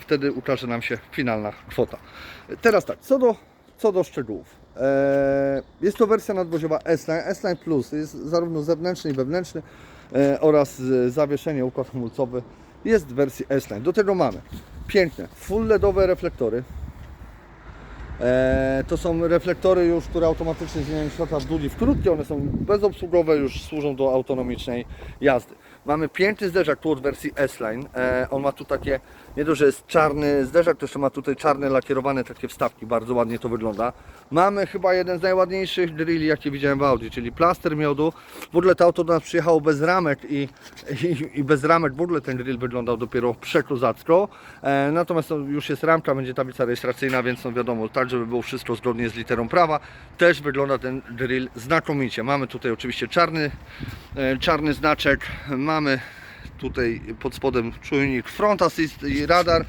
wtedy ukaże nam się finalna kwota. Teraz tak, co do, co do szczegółów. Eee, jest to wersja nadwoziowa S-Line, S-Line Plus, jest zarówno zewnętrzny i wewnętrzny e, oraz zawieszenie, układ hamulcowy jest w wersji S-Line. Do tego mamy piękne, full LEDowe reflektory, E, to są reflektory już, które automatycznie zmieniają światła w długi w krótkie, one są bezobsługowe, już służą do autonomicznej jazdy. Mamy piękny zderzak tu od wersji S-Line. E, on ma tu takie, nie dość, że jest czarny zderzak, to jeszcze ma tutaj czarne lakierowane takie wstawki, bardzo ładnie to wygląda. Mamy chyba jeden z najładniejszych drilli, jakie widziałem w Audi, czyli plaster miodu. W ogóle to auto do nas przyjechało bez ramek i, i, i bez ramek w ogóle ten drill wyglądał dopiero przekozacko. E, natomiast to już jest ramka, będzie tablica rejestracyjna, więc no wiadomo, tak żeby było wszystko zgodnie z literą prawa, też wygląda ten drill znakomicie. Mamy tutaj oczywiście czarny, e, czarny znaczek, mamy tutaj pod spodem czujnik front assist i radar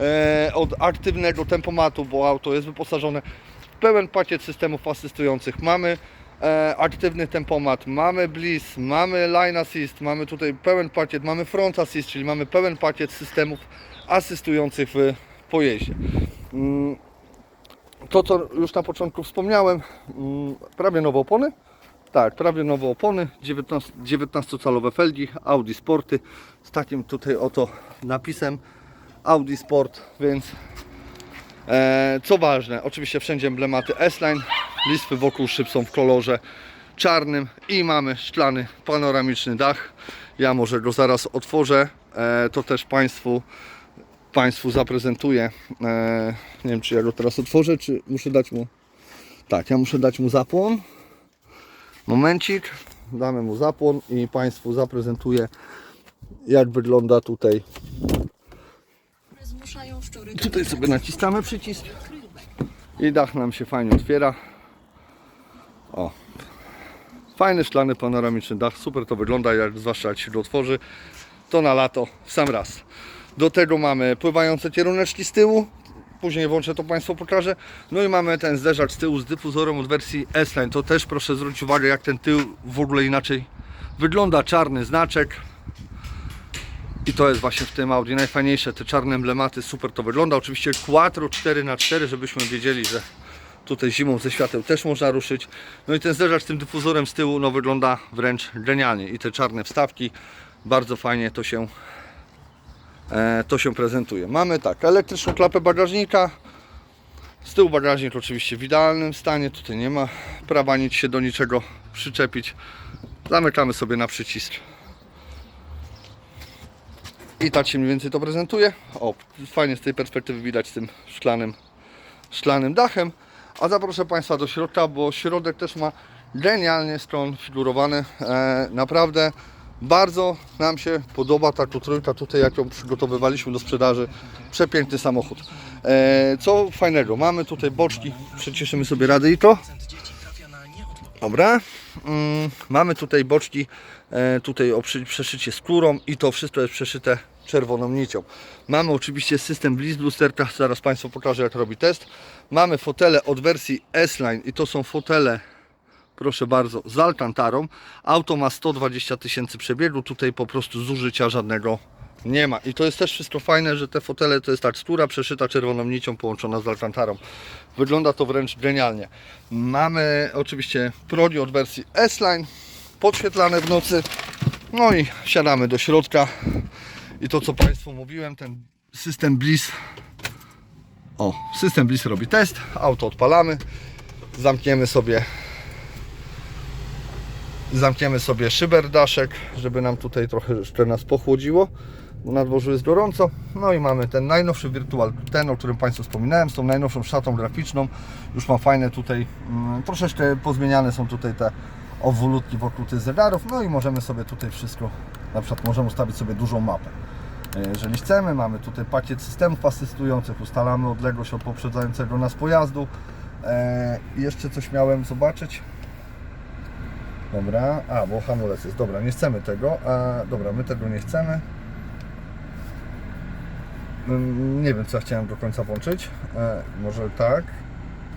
e, od aktywnego tempomatu, bo auto jest wyposażone w pełen pakiet systemów asystujących. Mamy e, aktywny tempomat, mamy bliss, mamy line assist, mamy tutaj pełen pakiet, mamy front assist, czyli mamy pełen pakiet systemów asystujących w pojeździe. To, co już na początku wspomniałem, mm, prawie nowe opony. Tak, prawie nowe opony, 19 19-calowe felgi, Audi Sporty z takim tutaj oto napisem Audi Sport, więc e, co ważne, oczywiście wszędzie emblematy S-Line, listwy wokół szyb są w kolorze czarnym i mamy szklany panoramiczny dach. Ja może go zaraz otworzę, e, to też Państwu Państwu zaprezentuję. E, nie wiem, czy ja go teraz otworzę, czy muszę dać mu. Tak, ja muszę dać mu zapłon. Momencik, damy mu zapłon i Państwu zaprezentuję, jak wygląda tutaj. Tutaj sobie naciskamy przycisk i dach nam się fajnie otwiera. O. Fajny szklany panoramiczny dach, super to wygląda, jak, zwłaszcza jak się go otworzy, to na lato w sam raz. Do tego mamy pływające kieruneczki z tyłu, później włączę to Państwu pokażę. No i mamy ten zderzak z tyłu z dyfuzorem od wersji S-Line, to też proszę zwrócić uwagę jak ten tył w ogóle inaczej wygląda, czarny znaczek, i to jest właśnie w tym Audi najfajniejsze, te czarne emblematy, super to wygląda. Oczywiście Quattro 4x4, żebyśmy wiedzieli, że tutaj zimą ze świateł też można ruszyć. No i ten zderzak z tym dyfuzorem z tyłu, no wygląda wręcz genialnie. I te czarne wstawki, bardzo fajnie to się, to się prezentuje. Mamy tak, elektryczną klapę bagażnika. Z tyłu bagażnik oczywiście w idealnym stanie, tutaj nie ma prawa nic się do niczego przyczepić. Zamykamy sobie na przycisk. I tak się mniej więcej to prezentuje. O, fajnie z tej perspektywy widać tym szklanym, szklanym dachem. A zaproszę Państwa do środka, bo środek też ma genialnie skonfigurowany. E, naprawdę bardzo nam się podoba ta trójka tutaj, jak ją przygotowywaliśmy do sprzedaży. Przepiękny samochód. E, co fajnego, mamy tutaj boczki, przyciszymy sobie radyjko. Dobra. Mm, mamy tutaj boczki, e, tutaj przeszycie skórą i to wszystko jest przeszyte czerwoną nicią. Mamy oczywiście system Bliss Lusterka, zaraz Państwu pokażę jak robi test. Mamy fotele od wersji S-Line i to są fotele, proszę bardzo, z Alcantarą. Auto ma 120 tysięcy przebiegu, tutaj po prostu zużycia żadnego nie ma. I to jest też wszystko fajne, że te fotele to jest skóra przeszyta czerwoną nicią połączona z Alcantarą. Wygląda to wręcz genialnie. Mamy oczywiście prodi od wersji S-Line, podświetlane w nocy. No i siadamy do środka. I to co Państwu mówiłem, ten system Bliss. O, system Bliss robi test. Auto odpalamy. Zamkniemy sobie zamkniemy sobie szyberdaszek, żeby nam tutaj trochę jeszcze nas pochłodziło, bo na dworzu jest gorąco. No i mamy ten najnowszy Virtual, ten o którym Państwu wspominałem, z tą najnowszą szatą graficzną. Już ma fajne tutaj, mm, troszeczkę pozmieniane są tutaj te owulutki wokół tych zegarów. No i możemy sobie tutaj wszystko, na przykład możemy ustawić sobie dużą mapę. E, Jeżeli chcemy, mamy tutaj pakiet systemów asystujących, ustalamy odległość od poprzedzającego nas pojazdu. E, jeszcze coś miałem zobaczyć. Dobra, a bo hamulec jest, dobra, nie chcemy tego, a dobra, my tego nie chcemy. Mm, Nie wiem, co ja chciałem do końca włączyć. E, może tak.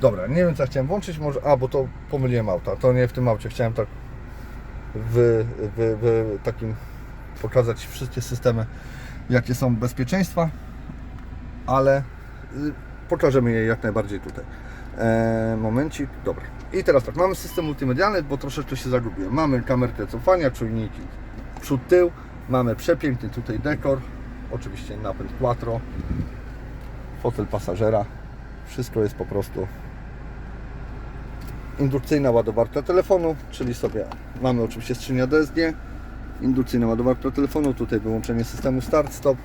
Dobra, nie wiem, co ja chciałem włączyć, może. A, bo to pomyliłem auta. To nie w tym aucie. Chciałem tak w, w, w takim pokazać wszystkie systemy, jakie są bezpieczeństwa. ale y, pokażemy je jak najbardziej tutaj. E, momencik, dobra. I teraz tak, mamy system multimedialny, bo troszeczkę się zagubiłem. Mamy kamerkę cofania, czujniki przód, tył. Mamy przepiękny tutaj dekor, oczywiście napęd quattro, fotel pasażera. Wszystko jest po prostu indukcyjna ładowarka telefonu, czyli sobie mamy oczywiście skrzynia DSG, indukcyjna ładowarka telefonu, tutaj wyłączenie systemu start-stop.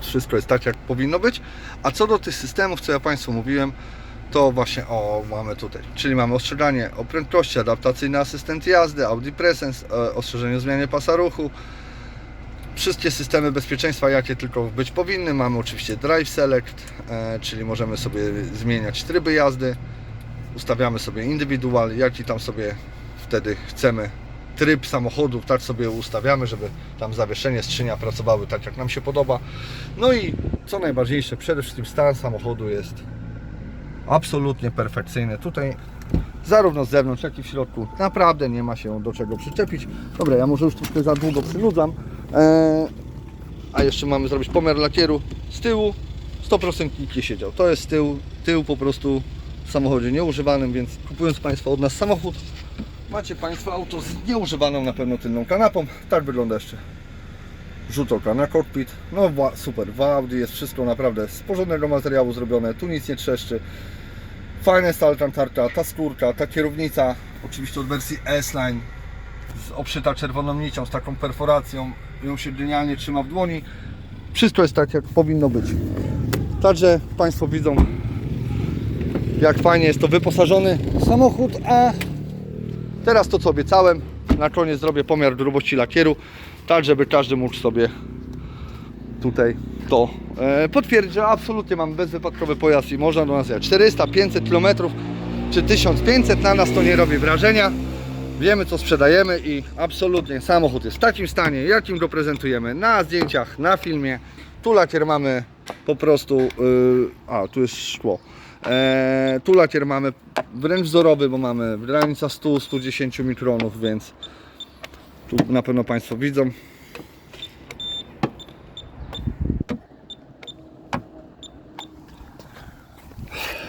Wszystko jest tak, jak powinno być. A co do tych systemów, co ja Państwu mówiłem, to właśnie o mamy tutaj, czyli mamy ostrzeganie o prędkości, adaptacyjny asystent jazdy, Audi Presence, e, ostrzeżenie o zmianie pasa ruchu, wszystkie systemy bezpieczeństwa, jakie tylko być powinny. Mamy oczywiście Drive Select, e, czyli możemy sobie zmieniać tryby jazdy, ustawiamy sobie indywidual, jaki tam sobie wtedy chcemy tryb samochodu, tak sobie ustawiamy, żeby tam zawieszenie, skrzynia pracowały tak jak nam się podoba. No i co najważniejsze, przede wszystkim stan samochodu jest absolutnie perfekcyjny. Tutaj zarówno z zewnątrz, jak i w środku naprawdę nie ma się do czego przyczepić. Dobra, ja może już troszkę za długo przynudzam. Eee, a jeszcze mamy zrobić pomiar lakieru z tyłu. 100% nikt siedział. To jest tył, tył po prostu w samochodzie nieużywanym, więc kupując Państwo od nas samochód, macie Państwo auto z nieużywaną na pewno tylną kanapą. Tak wygląda jeszcze rzut oka na kokpit. No super, w Audi jest wszystko naprawdę z porządnego materiału zrobione, tu nic nie trzeszczy. Fajna jest ta alcantarka, ta skórka, ta kierownica, oczywiście od wersji S-Line, obszyta czerwoną nicią, z taką perforacją, ją się genialnie trzyma w dłoni. Wszystko jest tak, jak powinno być. Także Państwo widzą, jak fajnie jest to wyposażony samochód, a teraz to co obiecałem, na koniec zrobię pomiar grubości lakieru, tak żeby każdy mógł sobie tutaj to e, potwierdzić, że absolutnie mamy bezwypadkowy pojazd i można do nas jechać 400, 500 km czy 1500 na nas to nie robi wrażenia. Wiemy co sprzedajemy i absolutnie samochód jest w takim stanie, jakim go prezentujemy na zdjęciach, na filmie. Tu lakier mamy po prostu, yy, a tu jest szkło. E, tu lakier mamy wręcz wzorowy, bo mamy granica 100-110 mikronów, więc tu na pewno Państwo widzą.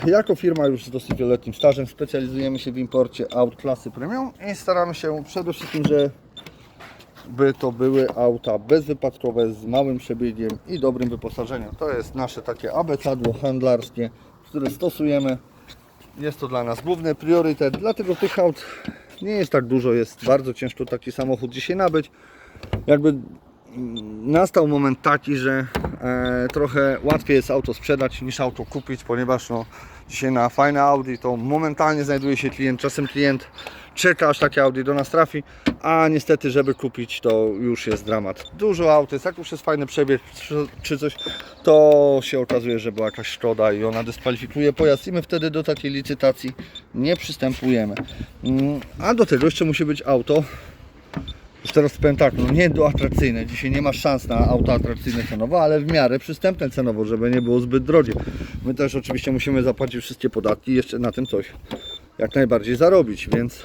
Jako firma już z dosyć wieloletnim stażem specjalizujemy się w imporcie aut klasy premium i staramy się przede wszystkim, że by to były auta bezwypadkowe z małym przebiegiem i dobrym wyposażeniem. To jest nasze takie abecadło handlarskie, które stosujemy. Jest to dla nas główny priorytet, dlatego tych aut nie jest tak dużo, jest bardzo ciężko taki samochód dzisiaj nabyć. Jakby mm, nastał moment taki, że e, trochę łatwiej jest auto sprzedać niż auto kupić, ponieważ no, dzisiaj na fajne Audi to momentalnie znajduje się klient, czasem klient czeka aż takie Audi do nas trafi, a niestety żeby kupić to już jest dramat. Dużo aut jest, jak już jest fajny przebieg czy- coś, to się okazuje, że była jakaś szkoda i ona dyskwalifikuje pojazd i my wtedy do takiej licytacji nie przystępujemy. Mm, A do tego jeszcze musi być auto, już teraz powiem tak, no nie do atrakcyjne. Dzisiaj nie ma szans na auto atrakcyjne cenowo, ale w miarę przystępne cenowo, żeby nie było zbyt drogie. My też oczywiście musimy zapłacić wszystkie podatki i jeszcze na tym coś jak najbardziej zarobić, więc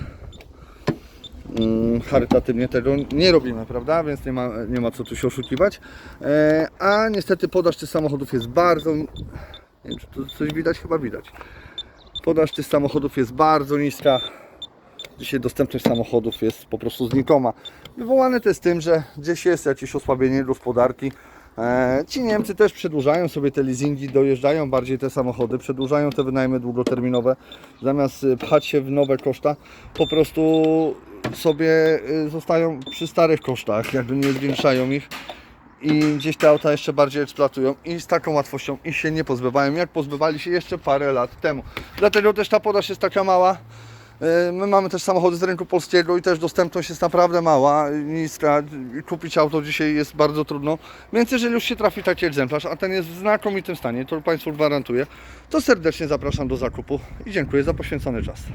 mm, charytatywnie tego nie robimy, prawda? Więc nie ma, nie ma co tu się oszukiwać. E, a niestety podaż tych samochodów jest bardzo... Nie wiem, czy tu coś widać? Chyba widać. Podaż tych samochodów jest bardzo niska. Dzisiaj dostępność samochodów jest po prostu znikoma. Wywołane to jest tym, że gdzieś jest jakieś osłabienie gospodarki. E, ci Niemcy też przedłużają sobie te leasingi, dojeżdżają bardziej te samochody, przedłużają te wynajmy długoterminowe, zamiast y, pchać się w nowe koszta, po prostu sobie y, zostają przy starych kosztach, jakby nie zwiększają ich i gdzieś te auta jeszcze bardziej eksploatują i z taką łatwością ich się nie pozbywają, jak pozbywali się jeszcze parę lat temu. Dlatego też ta podaż jest taka mała. Yy, My mamy też samochody z rynku polskiego i też dostępność jest naprawdę mała, niska. Kupić auto dzisiaj jest bardzo trudno. Więc jeżeli już się trafi taki egzemplarz, a ten jest w znakomitym stanie, to Państwu gwarantuję, to serdecznie zapraszam do zakupu i dziękuję za poświęcony czas.